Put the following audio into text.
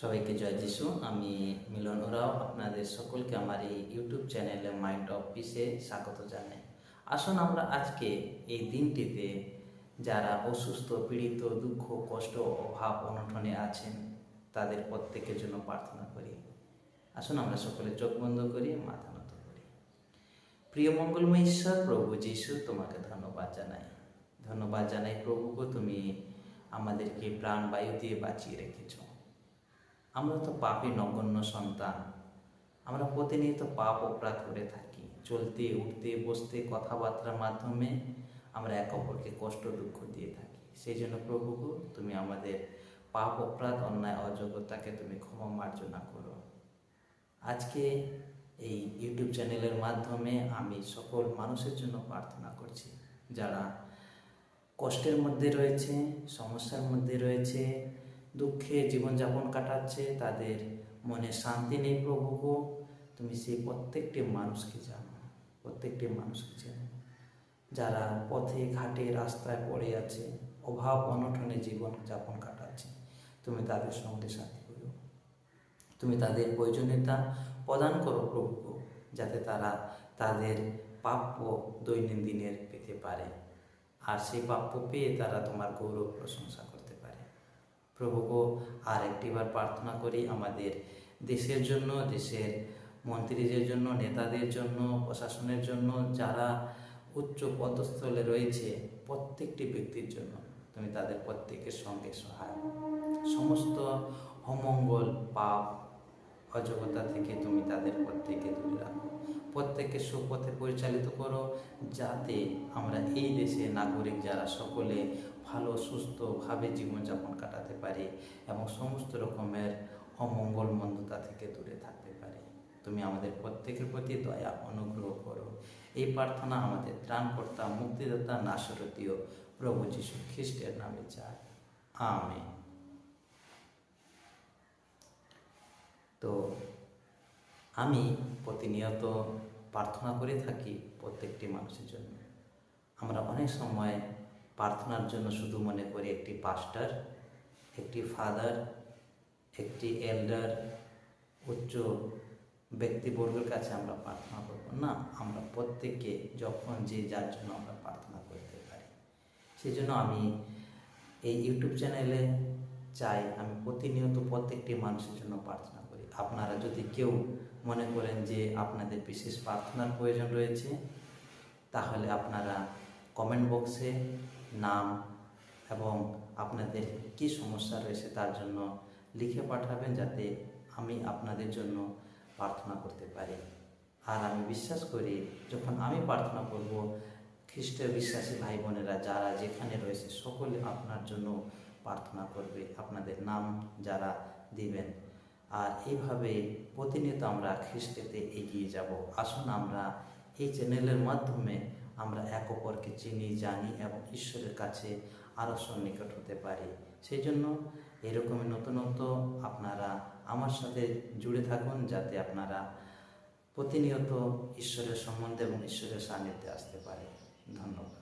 সবাইকে জয় যিশু। আমি মিলন ওরাও। আপনাদের সকলকে আমার এই ইউটিউব চ্যানেলে মাইন্ড অফ পিসে স্বাগত জানাই। আসুন আমরা আজকে এই দিনটিতে যারা অসুস্থ, পীড়িত, দুঃখ, কষ্ট, অভাব, অনটনে আছেন, তাদের প্রত্যেকের জন্য প্রার্থনা করি। আসুন আমরা সকলে চোখ বন্ধ করি, মাথা নত করি। প্রিয় মঙ্গলময় ঈশ্বর, প্রভু যিশু, তোমাকে ধন্যবাদ জানাই। ধন্যবাদ জানাই প্রভুকে তুমি আমাদেরকে প্রাণবায়ু দিয়ে বাঁচিয়ে রেখেছো। আমরা তো পাপী নগণ্য সন্তান। আমরা প্রতিনিয়ত পাপ অপরাধ করে থাকি। চলতে, উঠতে, বসতে, কথাবার্তার মাধ্যমে আমরা এক অপরকে কষ্ট, দুঃখ দিয়ে থাকি। সেই জন্য প্রভু, তুমি আমাদের পাপ অপরাধ, অন্যায় অযোগ্যতাকে তুমি ক্ষমা মার্জনা করো। আজকে এই ইউটিউব চ্যানেলের মাধ্যমে আমি সকল মানুষের জন্য প্রার্থনা করছি, যারা কষ্টের মধ্যে রয়েছে, সমস্যার মধ্যে রয়েছে দুঃখে জীবনযাপন কাটাচ্ছে, তাদের মনে শান্তি নেই প্রভু তুমি সেই প্রত্যেকটি মানুষকে জানো, প্রত্যেকটি মানুষকে জানো যারা পথে, ঘাটে, রাস্তায় পড়ে আছে, অভাব, অনটনে জীবন যাপন কাটাচ্ছে, তুমি তাদের সঙ্গে সাথী করো তুমি তাদের প্রয়োজনীয়তা প্রদান করো প্রভু যাতে তারা তাদের প্রাপ্য দৈনন্দিনের পেতে পারে। আর সেই প্রাপ্য পেয়ে তারা তোমার গৌরব প্রশংসা করতে পারে প্রভু গো আর একটিবার প্রার্থনা করি আমাদের দেশের জন্য, দেশের মন্ত্রীদের জন্য, নেতাদের জন্য, প্রশাসনের জন্য, যারা উচ্চ পদস্থলে রয়েছে প্রত্যেকটি ব্যক্তির জন্য। তুমি তাদের প্রত্যেকের সঙ্গে সহায়। সমস্ত অমঙ্গল, পাপ অযোগ্যতা থেকে তুমি তাদের প্রত্যেকে দূরে রাখো। প্রত্যেককে সুপথে পরিচালিত করো যাতে আমরা এই দেশে নাগরিক যারা সকলে ভালো, সুস্থভাবে জীবনযাপন কাটাতে পারি এবং সমস্ত রকমের অমঙ্গল মন্দতা থেকে দূরে থাকতে পারি। তুমি আমাদের প্রত্যেকের প্রতি দয়া, অনুগ্রহ করো। এই প্রার্থনা আমাদের ত্রাণকর্তা, মুক্তিদাতা নাশরতীয় প্রভু যীশু খ্রিস্টের নামে চাই। আমেন। তো আমি প্রতিনিয়ত প্রার্থনা করে থাকি প্রত্যেকটি মানুষের জন্য। আমরা অনেক সময় প্রার্থনার জন্য শুধু মনে করি একটি পাস্টার একটি ফাদার একটি এল্ডার উচ্চ ব্যক্তিবর্গের কাছে আমরা প্রার্থনা করব। না, আমরা প্রত্যেককে যখন যে যার জন্য আমরা প্রার্থনা করতে পারি। সেই জন্য আমি এই ইউটিউব চ্যানেলে চাই আমি প্রতিনিয়ত প্রত্যেকটি মানুষের জন্য প্রার্থনা আপনারা যদি কেউ মনে করেন যে আপনাদের বিশেষ প্রার্থনার প্রয়োজন রয়েছে, তাহলে আপনারা কমেন্ট বক্সে নাম এবং আপনাদের কি সমস্যা রয়েছে তার জন্য লিখে পাঠাবেন যাতে আমি আপনাদের জন্য প্রার্থনা করতে পারি। আর আমি বিশ্বাস করি, যখন আমি প্রার্থনা করব খ্রিস্টের বিশ্বাসী ভাই বোনেরা যারা যেখানে রয়েছে সকলে আপনার জন্য প্রার্থনা করবে। আপনাদের নাম যারা দিবেন আর এইভাবে প্রতিনিয়ত আমরা খ্রিস্টেতে এগিয়ে যাব। আসুন আমরা এই চ্যানেলের মাধ্যমে আমরা এক অপরকে চিনি, জানি এবং ঈশ্বরের কাছে আরও সন্নিকট হতে পারি। সেই জন্য এরকমই নতুনত্ব আপনারা আমার সাথে জুড়ে থাকুন যাতে আপনারা প্রতিনিয়ত ঈশ্বরের সম্বন্ধে এবং ঈশ্বরের সান্নিধ্যে আসতে পারে। ধন্যবাদ।